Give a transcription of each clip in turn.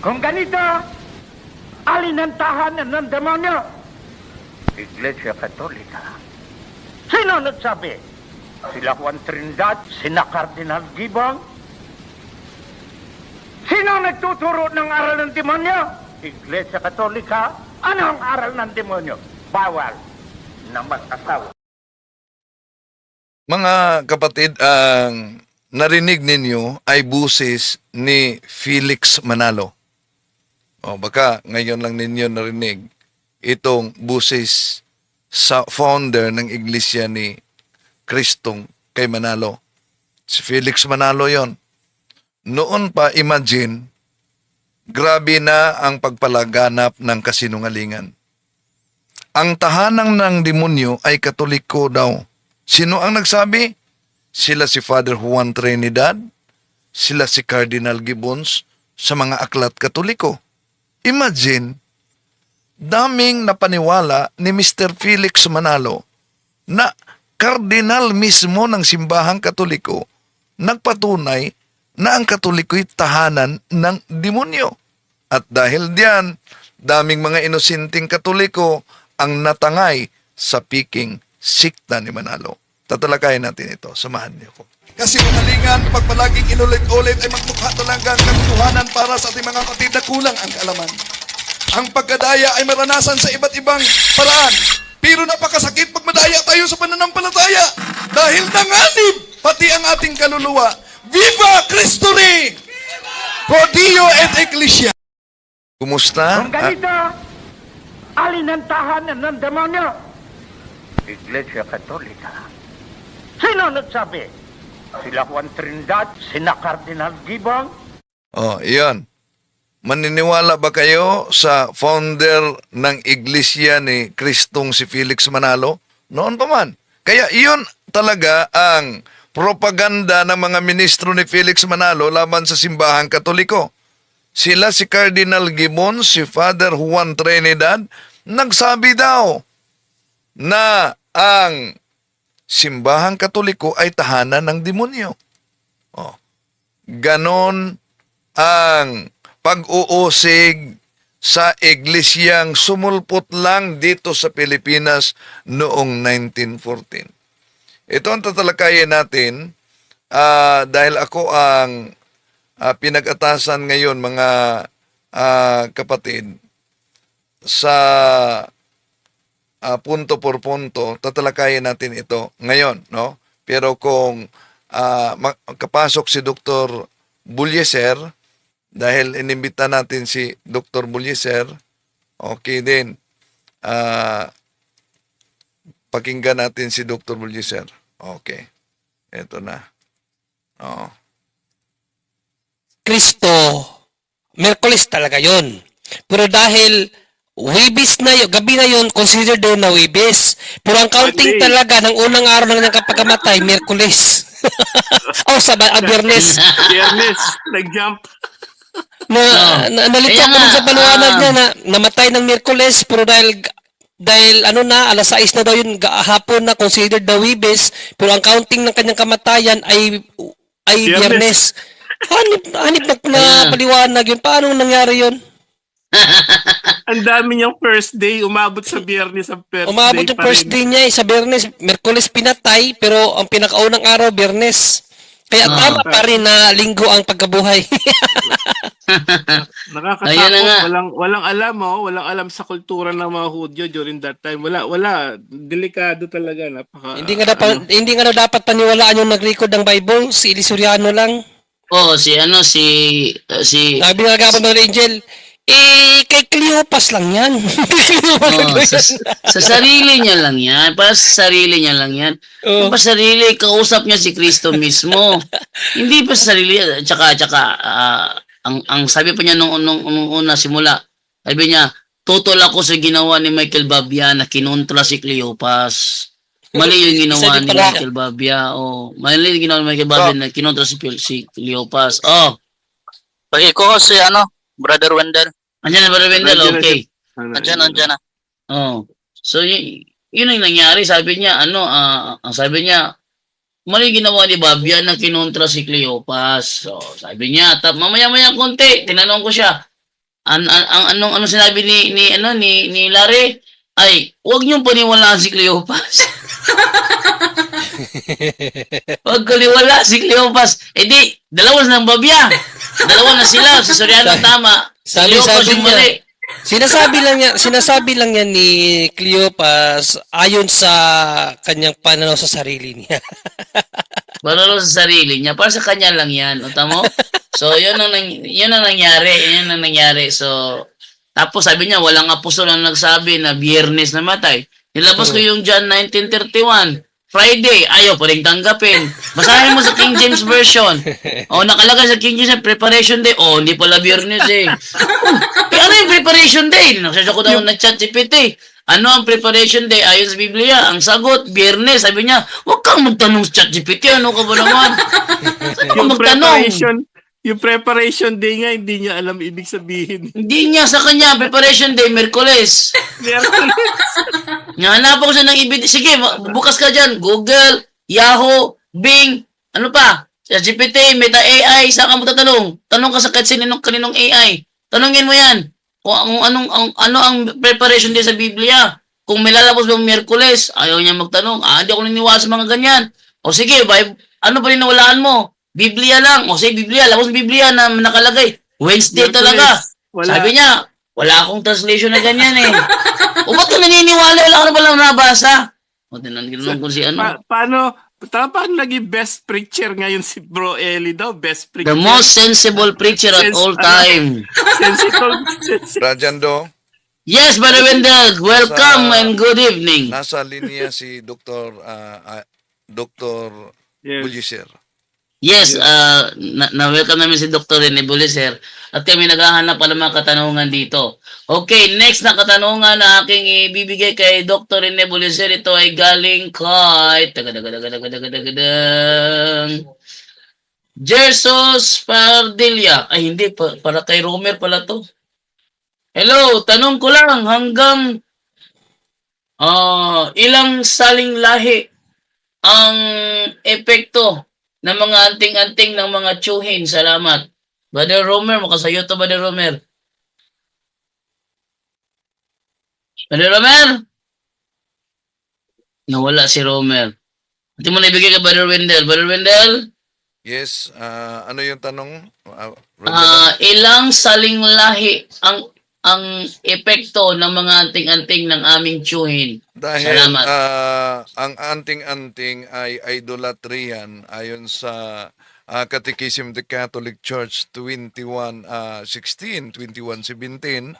Kung ganito, alin ang tahanan ng demonyo? Iglesia Katolika. Sino nagsabi? Sila Juan Trinidad, sina Cardinal Gibong? Sino nagtuturo ng aral ng demonyo? Iglesia Katolika. Ano ang aral ng demonyo? Bawal na mag-asawa. Mga kapatid, ang narinig ninyo ay busis ni Felix Manalo. O baka ngayon lang ninyo narinig itong busis sa founder ng iglesia ni Kristong kay Manalo. Si Felix Manalo yon. Noon pa, imagine, grabe na ang pagpalaganap ng kasinungalingan. Ang tahanang ng demonyo ay katoliko daw. Sino ang nagsabi? Sila si Father Juan Trinidad, sila si Cardinal Gibbons sa mga aklat katoliko. Imagine, daming napaniwala ni Mr. Felix Manalo na kardinal mismo ng simbahang katoliko nagpatunay na ang katoliko'y tahanan ng demonyo. At dahil diyan, daming mga inosinteng katoliko ang natangay sa piking sikta ni Manalo. Tatalakayin natin ito. Samahan niyo ko. Kasi umalingan, pag palaging inulit-ulit ay magmukha talagang katotohanan para sa ating mga kapatid na kulang ang kaalaman. Ang pagkadaya ay maranasan sa iba't ibang paraan. Pero napakasakit pag madaya tayo sa pananampalataya. Dahil nanganib pati ang ating kaluluwa. Viva Cristo Rey! Pro Dio et Ecclesia! Kumusta? Kung ganito, alin ang tahanan ng demonyo? Iglesia Katolika. Sino nagsabi? Sila Juan Trinidad, sina Cardinal Gibong? Oh, iyon. Maniniwala ba kayo sa founder ng iglesia ni Kristong si Felix Manalo? Noon pa man. Kaya iyon talaga ang propaganda ng mga ministro ni Felix Manalo laban sa simbahang katoliko. Sila si Cardinal Gibbon, si Father Juan Trinidad, nagsabi daw na ang simbahang katoliko ay tahanan ng demonyo. Oh. Ganon ang pag-uusig sa iglesyang sumulpot lang dito sa Pilipinas noong 1914. Ito ang tatalakayin natin ah, dahil ako ang ah, pinag-atasan ngayon mga ah, kapatid sa ah, punto por punto, tatalakayin natin ito ngayon, no? Pero kung ma- kapasok si Dr. Bulyeser, dahil inimbita natin si Dr. Bulyeser, okay din. Ah, pakinggan natin si Dr. Bulyeser. Okay. Ito na. Oo. Kristo, Merkulis talaga yon. Pero dahil Wibis na yun, gabi na yun, considered daw na Wibis. Pero ang counting Monday. talaga ng unang araw ng kanyang kapagamatay, Merkulis. oh, sa ba, ah, Biyernes. Biyernes, nag-jump. Na, na, nalito Kaya ko dun nga, sa paliwanag ah. niya na namatay ng Merkulis, pero dahil dahil ano na, alas 6 na daw yun, hapon na considered the Wibis, pero ang counting ng kanyang kamatayan ay ay Biyernes. Hanip, hanip na, na paliwanag yun. Paano nangyari yun? Ang dami niyang first day, umabot sa biyernes ang first Umabot day yung pa first rin. day niya eh, sa Biyernes. Merkulis pinatay, pero ang pinakaunang araw, Biyernes. Kaya Ah. tama pa rin na linggo ang pagkabuhay. Nakakatakot. Ayun na nga. Walang, walang alam, oh. Walang alam sa kultura ng mga Hudyo during that time. Wala, wala. Delikado talaga. Napaka, hindi nga dapat ano. hindi nga daw dapat paniwalaan yung nag-record ng Bible, si Elisuriano lang. Oo, si ano, si, uh, si, Sabi nga gabon ng Angel, eh, kay Cleopas lang yan. oh, sa, sa sarili niya lang yan. Para sa sarili niya lang yan. Oo. Pa sarili, kausap niya si Kristo mismo. Hindi pa sa sarili, tsaka, tsaka, ah, ang, ang sabi pa niya nung, nung, nung una simula, sabi niya, tutol ako sa ginawa ni Michael Babia na kinontra si Cleopas. Mali yung ginawa ni. Michael Babia. Oh, mali yung ginawa ni Michael Babia na kinontra si, si Cleopas. Oh, Pag ko si ano, Brother Wendell. andyan na ba Wendell? Na Okay. Andyan, ano. andyan na. Oh. So, y- yun ang nangyari. Sabi niya, ano, ah, ang sabi niya, mali ginawa ni Babia na kinontra si Cleopas. So, sabi niya, tap, mamaya-maya konti, tinanong ko siya, An, an, ang anong ano sinabi ni ni ano ni ni Larry ay huwag niyong paniwalaan si Cleopas. Huwag kaliwala si Cleopas. Eh di, dalawa na ng babya. Dalawa na sila. Si Soriano tama. Si Sabi- Cleopas sabi yung niya, mali. Sinasabi lang niya, sinasabi lang niya ni Cleopas ayon sa kanyang pananaw sa sarili niya. Maralo sa sarili niya. Para sa kanya lang yan. O tamo? So, yun ang, nang- yun ang nangyari. Yun ang nangyari. So, tapos sabi niya, walang apostol na nagsabi na biyernes namatay. Nilabas ko yung John 1931. Friday, ayaw pa rin tanggapin. Basahin mo sa King James Version. O, nakalagay sa King James, preparation day. O, hindi pala biyernes eh. eh, ano yung preparation day? Nagsasya ko daw na chat GPT. Ano ang preparation day ayon sa Biblia? Ang sagot, biyernes. Sabi niya, huwag kang magtanong sa chat GPT. Ano ka ba naman? Saan ka magtanong? preparation, yung preparation day nga, hindi niya alam ibig sabihin. Hindi niya sa kanya, preparation day, Merkules. Hanapan ko siya ng ibig. Sige, bukas ka dyan. Google, Yahoo, Bing, ano pa? Sa GPT, Meta AI, saan ka magtatanong? Tanong ka sa kahit sininong kaninong AI. Tanungin mo yan. Kung, kung anong, ang, ano ang preparation day sa Biblia. Kung may lalabas bang Merkules, ayaw niya magtanong. Ah, hindi ako naniniwala sa mga ganyan. O sige, Bible, ano pa rin nawalaan mo? Biblia lang. O sige, Biblia. Ng Biblia na nakalagay. Wednesday talaga. Wala. Sabi niya, wala akong translation na ganyan eh. o ba't ka naniniwala? Wala ka na palang nabasa. O tinan ginanong kung si ano. Pa- paano, ta- paano naging best preacher ngayon si Bro Eli daw? Best preacher. The most sensible preacher at Sens- all ano? time. sensible. sensible. Rajando, Yes, Brother Wendell. Welcome Sa- and good evening. nasa linya si Dr. ah, ah, Dr. Yes. Buliser. Yes, uh, na- na-welcome namin si Dr. Rene Buliser at kami naghahanap pa ng mga katanungan dito. Okay, next na katanungan na aking ibibigay kay Dr. Rene Buliser. Ito ay galing kay... Jersos Pardilla. Ay, hindi. Pa, para kay Romer pala to. Hello, tanong ko lang hanggang ah ilang saling lahi ang epekto ng mga anting-anting ng mga tsuhin. Salamat. Brother Romer, makasayo to, Brother Romer. Brother Romer? Nawala si Romer. Hindi mo na ibigay kay Brother Wendell. Brother Wendell, Yes, ah, ano yung tanong? Rajando? ah, ilang saling lahi ang ang epekto ng mga anting-anting ng aming tsuhin. Dahil Salamat. ah, ang anting-anting ay idolatry yan ayon sa ah, Catechism of the Catholic Church 21 ah, 16, 21 17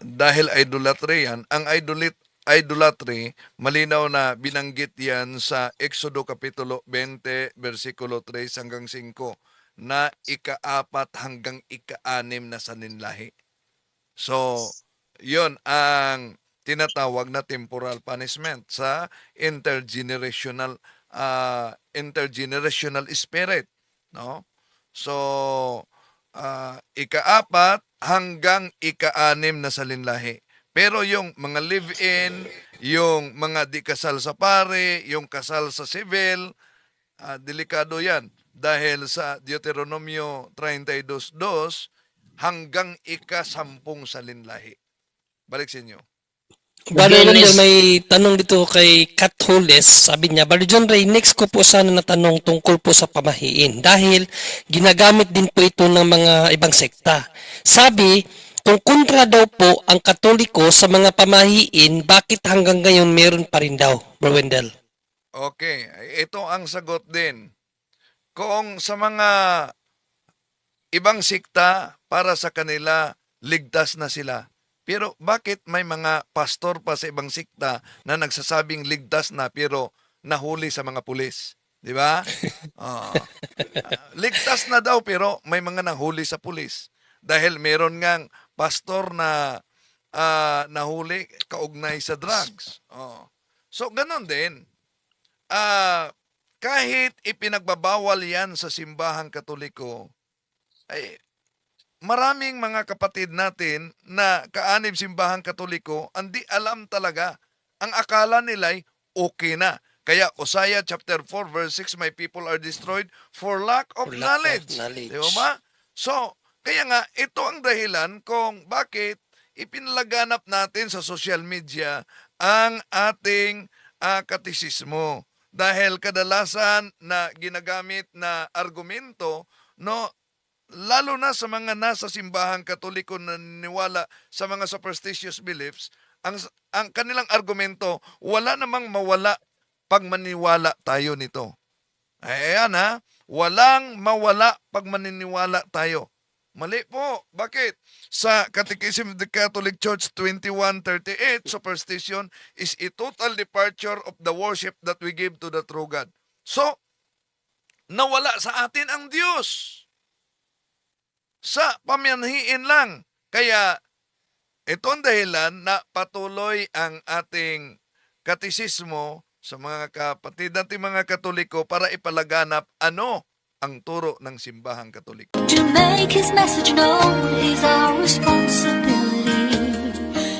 dahil idolatry yan, ang idolit idolatry malinaw na binanggit yan sa Exodo kapitulo 20 versikulo 3 hanggang 5 na ikaapat hanggang ikaanim na saninlahi. So, yon ang tinatawag na temporal punishment sa intergenerational uh, intergenerational spirit, no? So, ah, ikaapat hanggang ikaanim na salinlahi. Pero yung mga live-in, yung mga di kasal sa pare, yung kasal sa civil, ah, delikado yan. Dahil sa Deuteronomio 32.2, hanggang ika-sampung salinlahi. Balik sa inyo. Is- may tanong dito kay Kat Holes. Sabi niya, Brother John Ray, next ko po sana na tanong tungkol po sa pamahiin. Dahil ginagamit din po ito ng mga ibang sekta. Sabi, kung kontra daw po ang katoliko sa mga pamahiin, bakit hanggang ngayon meron pa rin daw, Bro Wendell? Okay, ito ang sagot din. Kung sa mga ibang sikta, para sa kanila, ligtas na sila. Pero bakit may mga pastor pa sa ibang sikta na nagsasabing ligtas na pero nahuli sa mga pulis? Di ba? Oo. ligtas na daw pero may mga nahuli sa pulis. Dahil meron ngang pastor na ah, nahuli kaugnay sa drugs. Oo. So, ganon din. Ah, kahit ipinagbabawal yan sa simbahang katoliko, ay maraming mga kapatid natin na kaanib simbahang katoliko, hindi alam talaga. Ang akala nila'y okay na. Kaya Osaya chapter 4 verse 6, My people are destroyed for lack of For lack of knowledge. knowledge. Di ba? So, Kaya nga, ito ang dahilan kung bakit ipinalaganap natin sa social media ang ating ah, katisismo. Dahil kadalasan na ginagamit na argumento, no, lalo na sa mga nasa simbahang katoliko na niniwala sa mga superstitious beliefs, ang, ang kanilang argumento, wala namang mawala pag maniwala tayo nito. Ay, ayan ha, walang mawala pag maniniwala tayo. Mali po. Bakit? Sa Catechism of the Catholic Church 2138, superstition is a total departure of the worship that we give to the true God. So, nawala sa atin ang Diyos sa pamyanhiin lang. Kaya ito ang dahilan na patuloy ang ating katisismo sa mga kapatid at mga katoliko para ipalaganap ano ang turo ng simbahang katoliko. To make his message known is our responsibility.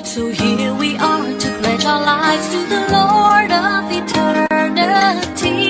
So here we are to pledge our lives to the Lord of eternity.